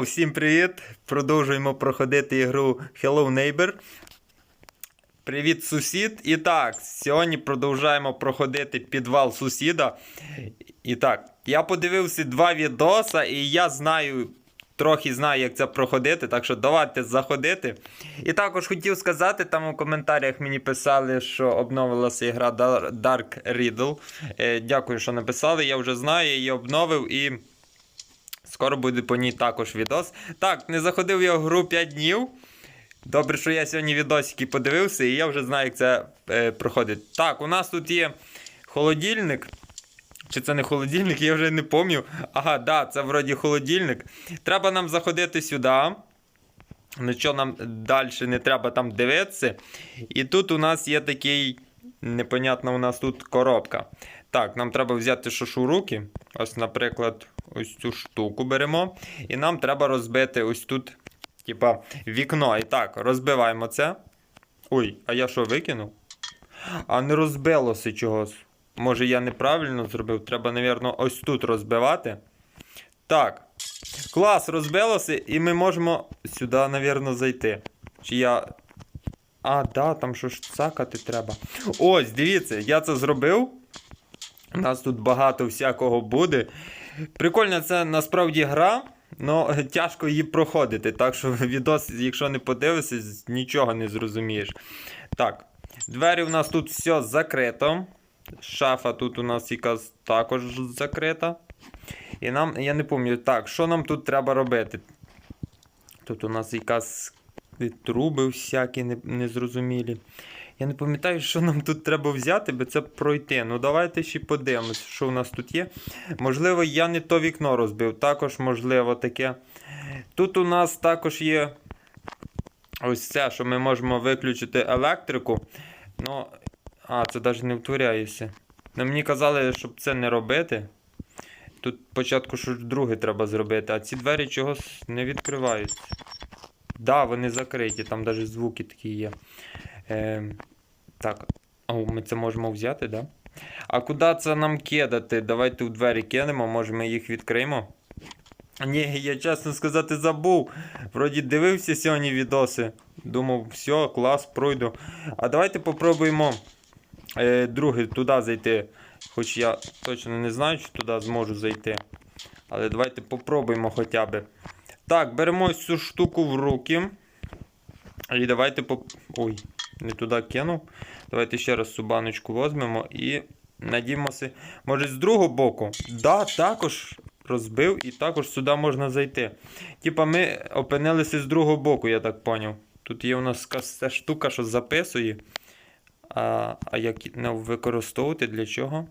Всім привіт! Продовжуємо проходити ігру Hello Neighbor. Привіт, сусід. І так, сьогодні продовжуємо проходити підвал сусіда. І так, я подивився два відоса, і я знаю, трохи знаю, як це проходити, так що давайте заходити. І також хотів сказати, там у коментарях мені писали, що обновилася ігра Dark Riddle. Е, дякую, що написали. Я вже знаю, її обновив і. Скоро буде по ній також відос. Так, не заходив я в гру 5 днів. Добре, що я сьогодні відосики подивився, і я вже знаю, як це е, проходить. Так, у нас тут є холодильник. Чи це не холодильник, я вже не пам'ятаю. Ага, да, це вроді холодильник. Треба нам заходити сюди. Нічого нам далі не треба там дивитися. І тут у нас є такий. Непонятно, у нас тут коробка. Так, нам треба взяти шошу руки. Ось, наприклад, ось цю штуку беремо. І нам треба розбити ось тут, типа, вікно. І так, розбиваємо це. Ой, а я що викинув? А не розбилося чогось. Може я неправильно зробив? Треба, напевно, ось тут розбивати. Так. Клас, розбилося, і ми можемо сюди, напевно, зайти. Чи я. А, да, там що ж цакати треба. Ось, дивіться, я це зробив. У нас тут багато всякого буде. Прикольно, це насправді гра, але тяжко її проходити. Так що відос, якщо не подивишся, нічого не зрозумієш. Так, двері у нас тут все закрито. Шафа тут у нас якась також закрита. І нам, я не пам'ятаю, так, що нам тут треба робити? Тут у нас якась труби всякі не- незрозумілі. Я не пам'ятаю, що нам тут треба взяти, бо це пройти. Ну давайте ще подивимось, що у нас тут є. Можливо, я не то вікно розбив. Також, можливо, таке. Тут у нас також є ось це, що ми можемо виключити електрику. Ну, а, це навіть не втворяється. Ну, мені казали, щоб це не робити. Тут спочатку щось друге треба зробити, а ці двері чогось не відкриваються. Да, вони закриті, там навіть звуки такі є. Е, так, о, ми це можемо взяти, да? А куди це нам кидати? Давайте у двері кинемо, може ми їх відкриємо. Ні, я чесно сказати забув. Вроді дивився сьогодні відоси. Думав, все, клас, пройду. А давайте попробуємо е, друге туди зайти. Хоч я точно не знаю, чи туди зможу зайти. Але давайте попробуємо хоча б. Так, беремо цю штуку в руки. І давайте поп... Ой, не туди кинув. Давайте ще раз цю баночку візьмемо і надіємося. Може з другого боку. Да, також розбив і також сюди можна зайти. Типа ми опинилися з другого боку, я так поняв. Тут є у нас ця штука, що записує. А, а як не використовувати для чого?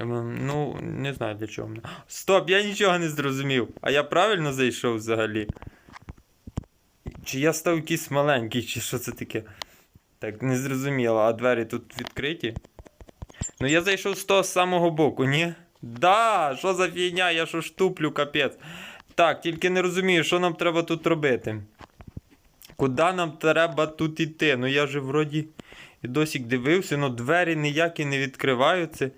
Ем, Ну, не знаю для чого. Стоп, я нічого не зрозумів. А я правильно зайшов взагалі? Чи я став якийсь маленький, чи що це таке? Так, не зрозуміло, а двері тут відкриті. Ну я зайшов з того самого боку, ні? Да, що за фігня, я що штуплю, капець. Так, тільки не розумію, що нам треба тут робити. Куди нам треба тут іти? Ну я же вроді і досі дивився, ну двері ніякі не відкриваються,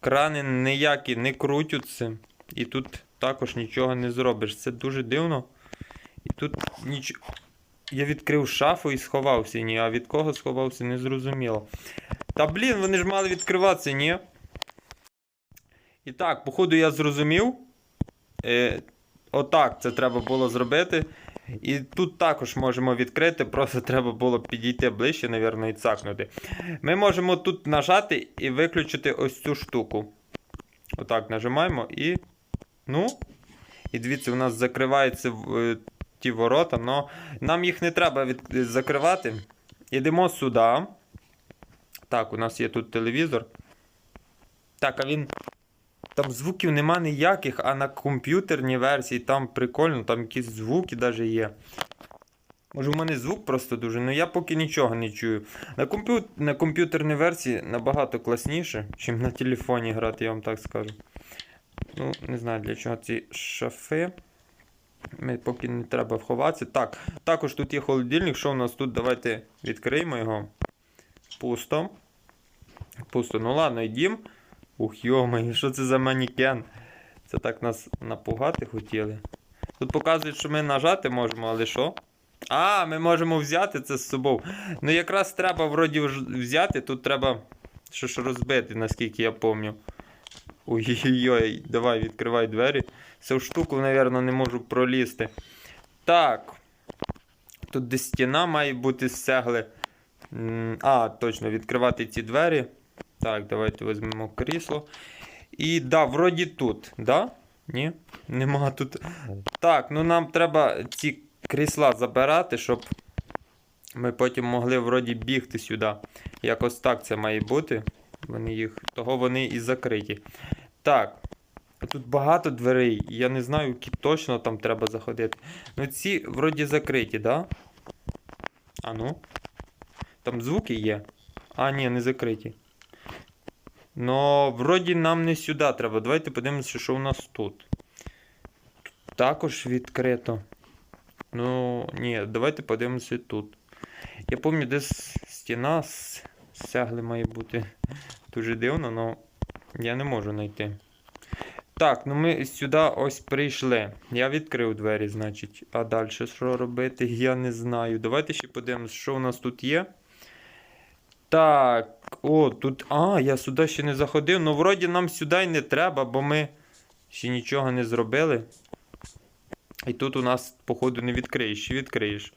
крани ніякі не крутяться. І тут також нічого не зробиш. Це дуже дивно. І тут нічого. Я відкрив шафу і сховався, ні, а від кого сховався, не зрозуміло. Та блін, вони ж мали відкриватися, ні? І так, походу я зрозумів. Е, отак це треба було зробити. І тут також можемо відкрити, просто треба було підійти ближче, напевно, і цакнути. Ми можемо тут нажати і виключити ось цю штуку. Отак нажимаємо і. Ну. І дивіться, у нас закриваються е, ті ворота, але нам їх не треба закривати. Йдемо сюди. Так, у нас є тут телевізор. Так, а він. Там звуків нема ніяких, а на комп'ютерній версії там прикольно, там якісь звуки навіть є. Може, в мене звук просто дуже, але я поки нічого не чую. На, комп'ю... на комп'ютерній версії набагато класніше, ніж на телефоні грати, я вам так скажу. Ну, не знаю для чого ці шафи. Ми поки не треба вховатися. Так, також тут є холодильник. Що у нас тут? Давайте відкриємо його. Пусто. Пусто. Ну ладно, йдім. Ух, йомай, що це за манікен? Це так нас напугати хотіли. Тут показують, що ми нажати можемо, але що? А, ми можемо взяти це з собою. Ну якраз треба вроді взяти, тут треба що ж розбити, наскільки я пам'ятаю. Ой-ой-ой, давай відкривай двері. Цю штуку, мабуть, не можу пролізти. Так. Тут десь стіна має бути з цегли. А, точно, відкривати ці двері. Так, давайте візьмемо крісло. І да, вроді тут, да? Ні? Нема тут. Так, ну нам треба ці крісла забирати, щоб ми потім могли вроді бігти сюди. Якось так це має бути. Вони їх, того вони і закриті. Так. Тут багато дверей. Я не знаю, які точно там треба заходити. Ну ці вроді закриті, да? А ну. Там звуки є. А, ні, не закриті. Но вроді нам не сюди треба. Давайте подивимося, що у нас тут. Тут також відкрито. Ну, ні, давайте подивимося тут. Я пам'ятаю, десь стіна з має бути. Дуже дивно, але я не можу знайти. Так, ну ми сюди ось прийшли. Я відкрив двері, значить. А далі що робити? Я не знаю. Давайте ще подивимося, що у нас тут є. Так, о, тут. А, я сюди ще не заходив. Ну, вроді нам сюди й не треба, бо ми ще нічого не зробили. І тут у нас, походу, не відкриєш. Чи відкриєш?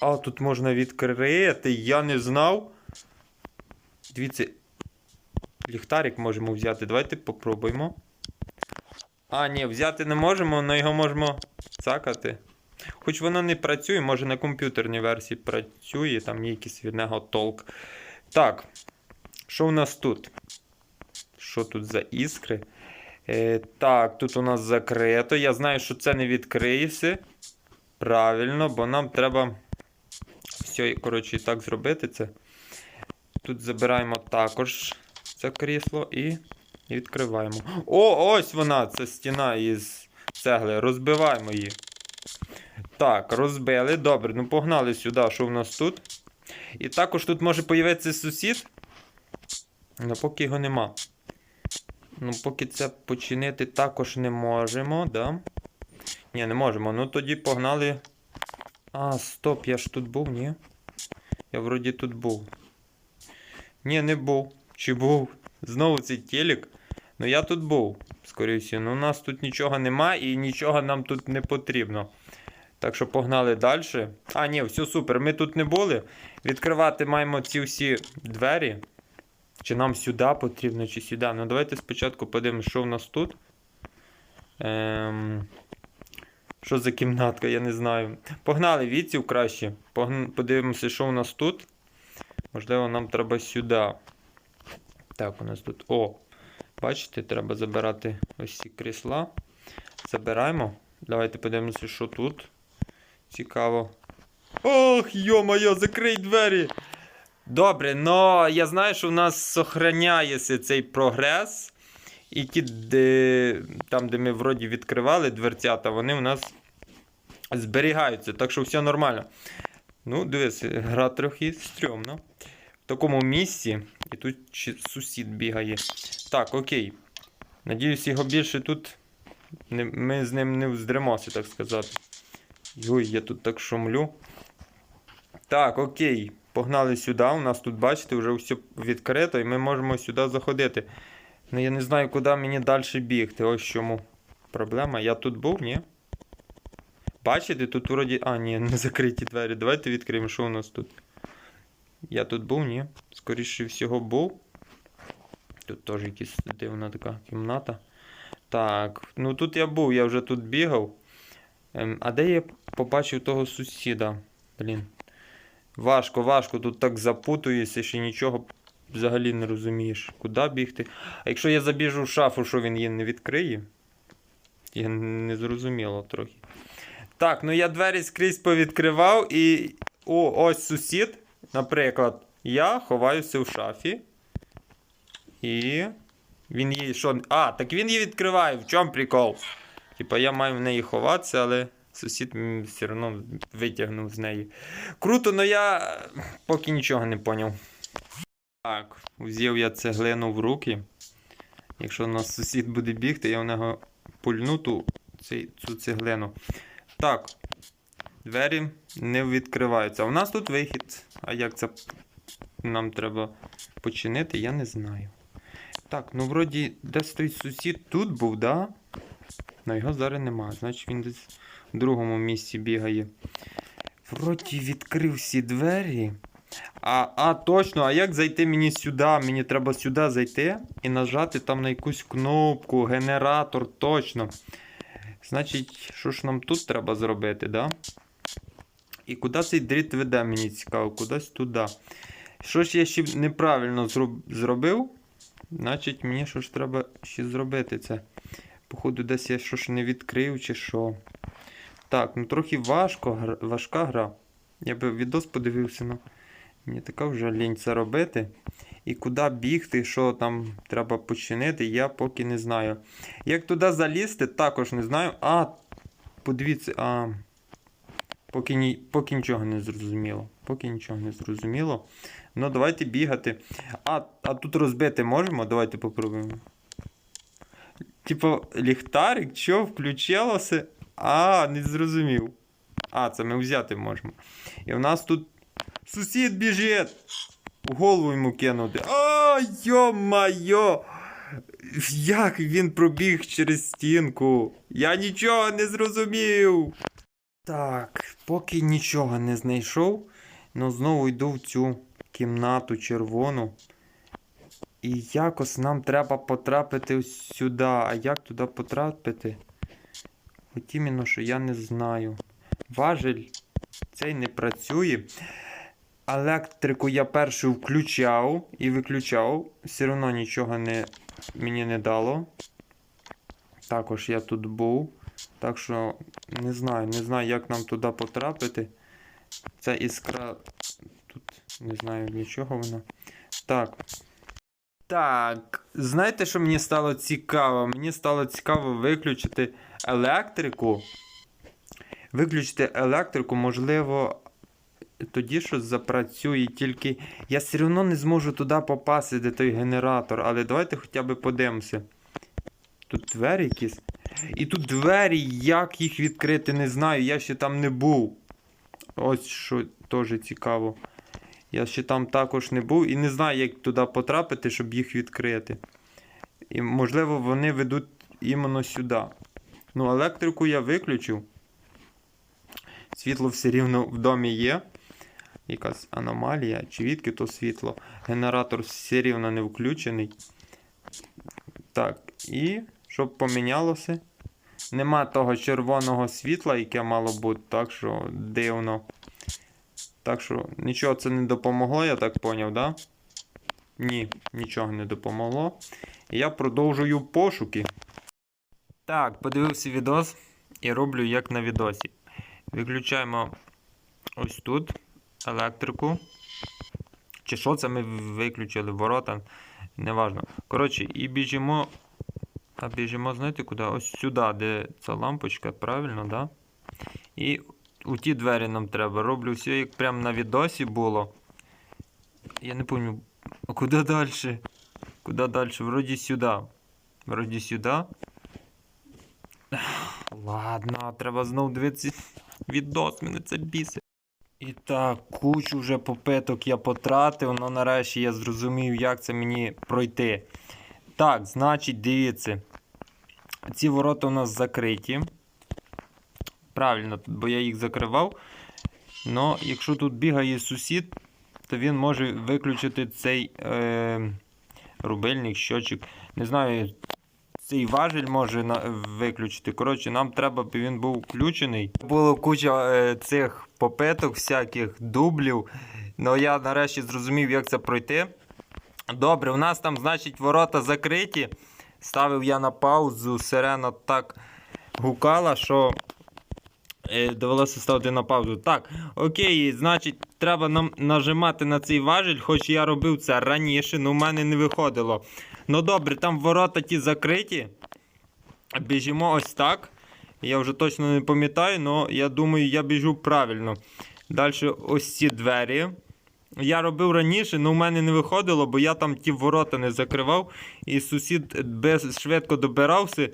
А, тут можна відкрити. Я не знав. Дивіться. Ліхтарик можемо взяти. Давайте попробуємо. А, ні, взяти не можемо, але його можемо цакати. Хоч воно не працює, може на комп'ютерній версії працює, там є якийсь від нього толк. Так, що у нас тут? Що тут за іскри? Е, так, тут у нас закрито. Я знаю, що це не відкриється. Правильно, бо нам треба все, коротше, і так зробити це. Тут забираємо також це крісло і відкриваємо. О, ось вона! Це стіна із цегли. Розбиваємо її. Так, розбили. Добре, ну погнали сюди, що в нас тут. І також тут може появитися сусід. Але поки його нема. Ну, поки це починити також не можемо, да? Ні, не можемо. Ну тоді погнали. А, стоп, я ж тут був, ні? Я вроді тут був. Ні, не був. Чи був? Знову цей телек. Ну я тут був, скоріше. Ну у нас тут нічого нема і нічого нам тут не потрібно. Так що погнали далі. А, ні, все супер. Ми тут не були. Відкривати маємо ці всі двері. Чи нам сюди потрібно, чи сюди. Ну давайте спочатку подивимося, що в нас тут. Ем... Що за кімнатка, я не знаю. Погнали відсів краще. Погн... Подивимося, що у нас тут. Можливо, нам треба сюди. Так, у нас тут. О! Бачите, треба забирати ось ці крісла. Забираємо. Давайте подивимося, що тут. Цікаво. Ох, йо-моє, закрий двері! Добре, но я знаю, що в нас зберігається цей прогрес. І ті, де, там, де ми вроді відкривали дверцята, вони у нас зберігаються. Так що все нормально. Ну, дивись, гра трохи стрьомна. Такому місці. І тут сусід бігає. Так, окей. Надіюсь, його більше тут. Ми з ним не вздремося, так сказати. Ой, я тут так шумлю. Так, окей. Погнали сюди. У нас тут, бачите, вже все відкрито, і ми можемо сюди заходити. Ну я не знаю, куди мені далі бігти. Ось чому проблема. Я тут був, ні? Бачите, тут вроді. А, ні, не закриті двері. Давайте відкриємо, що у нас тут. Я тут був, ні? Скоріше всього був. Тут теж якась дивна така кімната. Так, ну тут я був, я вже тут бігав. Ем, а де я побачив того сусіда? Блін. Важко, важко, тут так запутуєшся, що нічого взагалі не розумієш, куди бігти. А якщо я забіжу в шафу, що він її не відкриє? Я не зрозуміло трохи. Так, ну я двері скрізь повідкривав і. О, ось сусід. Наприклад, я ховаюся в шафі. І. Він її що. А, так він її відкриває. В чому прикол? Типа я маю в неї ховатися, але сусід все одно витягнув з неї. Круто, але я поки нічого не поняв. Так, взяв я цеглину в руки. Якщо у нас сусід буде бігти, я в нього пульну ту цю цеглину. Так. Двері не відкриваються. А у нас тут вихід. А як це нам треба починити, я не знаю. Так, ну вроді десь той сусід тут був, да? Но його зараз нема. Значить він десь в другому місці бігає. Вроді відкрив всі двері. А, а точно, а як зайти мені сюди? Мені треба сюди зайти і нажати там на якусь кнопку, генератор, точно. Значить, що ж нам тут треба зробити, да? І куди цей дріт веде, мені цікаво, кудись туди. Що ж я ще неправильно зроб- зробив? Значить, мені що треба ще зробити це. Походу, десь я що ж не відкрив чи що. Так, ну трохи важко, важка гра. Я би відос подивився, ну. Мені така вже лінь це робити. І куди бігти, що там треба починити, я поки не знаю. Як туди залізти, також не знаю. А, подивіться, а. Поки, ні, поки нічого не зрозуміло. Поки нічого не зрозуміло. Ну, давайте бігати. А, а тут розбити можемо? Давайте попробуємо. Типа, ліхтарик, що включилося? А, не зрозумів. А, це ми взяти можемо. І в нас тут сусід біжить. В голову йому кинути. О, йо-майо! Як він пробіг через стінку? Я нічого не зрозумів. Так, поки нічого не знайшов, ну знову йду в цю кімнату червону. І якось нам треба потрапити сюди. А як туди потрапити? От іменно, що я не знаю. Важель цей не працює. Електрику я першу включав і виключав. Все одно нічого не, мені не дало. Також я тут був. Так що не знаю, не знаю, як нам туди потрапити. Ця іскра. Тут не знаю для чого вона. Так. Так, знаєте, що мені стало цікаво? Мені стало цікаво виключити електрику. Виключити електрику, можливо, тоді щось запрацює, тільки я все одно не зможу туди попасти, де той генератор. Але давайте хоча б подивимося. Тут двері якісь. І тут двері, як їх відкрити, не знаю. Я ще там не був. Ось що теж цікаво. Я ще там також не був і не знаю, як туди потрапити, щоб їх відкрити. І можливо вони ведуть іменно сюди. Ну, електрику я виключив. Світло все рівно в домі є. Якась аномалія, чи відки то світло. Генератор все рівно не включений. Так, і щоб помінялося. Нема того червоного світла, яке мало бути, так що дивно. Так що нічого це не допомогло, я так поняв, да? Ні, нічого не допомогло. Я продовжую пошуки. Так, подивився відос і роблю як на відосі. Виключаємо ось тут електрику. Чи що це ми виключили? Ворота. Неважно. Коротше, і біжимо. А біжимо, знаєте куди? Ось сюди, де ця лампочка, правильно, да? І у ті двері нам треба. Роблю все, як прямо на відосі було. Я не пам'ятаю, а куди далі? Куди далі? Вроді сюди. Вроді сюди. Ладно, треба знову дивитися відос, мене це бісить. І так, кучу вже попиток я потратив, але нарешті я зрозумів, як це мені пройти. Так, значить, дивіться. Ці ворота у нас закриті. Правильно, бо я їх закривав. Но якщо тут бігає сусід, то він може виключити цей е, рубильник, щочик. Не знаю, цей важель може на, виключити. Коротше, нам треба, б він був включений. Було куча е, цих попиток, всяких дублів. Ну я нарешті зрозумів, як це пройти. Добре, у нас там, значить, ворота закриті. Ставив я на паузу, сирена так гукала, що е, довелося ставити на паузу. Так, окей, значить, треба нам нажимати на цей важель, хоч я робив це раніше, але в мене не виходило. Ну добре, там ворота ті закриті. Біжимо ось так. Я вже точно не пам'ятаю, але я думаю, я біжу правильно. Далі ось ці двері. Я робив раніше, але в мене не виходило, бо я там ті ворота не закривав. І сусід без, швидко добирався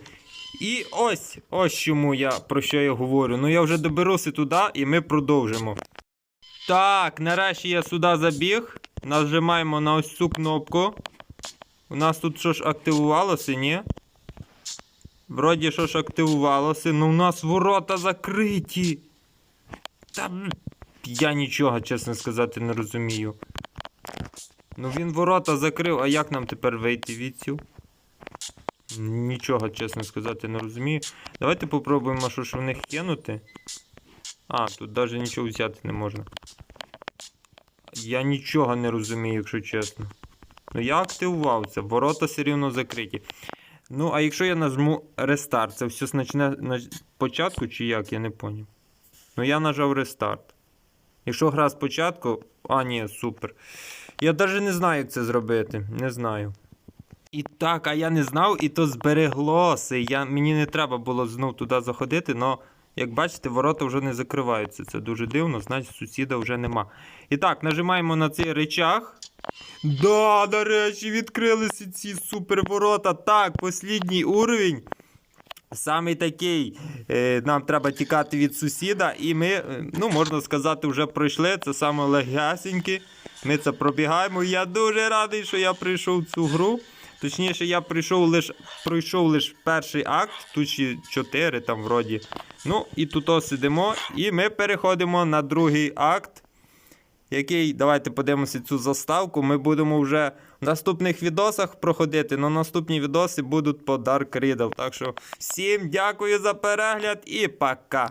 І ось, ось чому я про що я говорю. Ну я вже доберуся туди і ми продовжимо. Так, нарешті я сюди забіг. Нажимаємо на ось цю кнопку. У нас тут що ж активувалося, ні? Вроді що ж активувалося, ну у нас ворота закриті. Та я нічого, чесно сказати, не розумію. Ну він ворота закрив, а як нам тепер вийти від? Нічого, чесно сказати, не розумію. Давайте попробуємо, ж в них кинути. А, тут навіть нічого взяти не можна. Я нічого не розумію, якщо чесно. Ну я активував це, ворота все рівно закриті. Ну, а якщо я нажму рестарт, це все почне на початку чи як, я не поняв. Ну я нажав рестарт. Якщо гра спочатку. А, ні, супер. Я навіть не знаю, як це зробити. Не знаю. І так, а я не знав, і то збереглося. Я, мені не треба було знов туди заходити, але, як бачите, ворота вже не закриваються. Це дуже дивно, значить сусіда вже нема. І так, нажимаємо на цей речах. Да, до речі, відкрилися ці суперворота. Так, послідній уровень. Самий такий, е, нам треба тікати від сусіда, і ми, е, ну можна сказати, вже пройшли. Це саме легасеньке. Ми це пробігаємо. Я дуже радий, що я прийшов в цю гру. Точніше, я прийшов лиш, пройшов лише перший акт, тут ще 4 там вроді. Ну, і тут сидимо, і ми переходимо на другий акт. Який, давайте подивимося цю заставку. Ми будемо вже в наступних відосах проходити. але наступні відоси будуть по Dark Riddle. Так що всім дякую за перегляд і пока.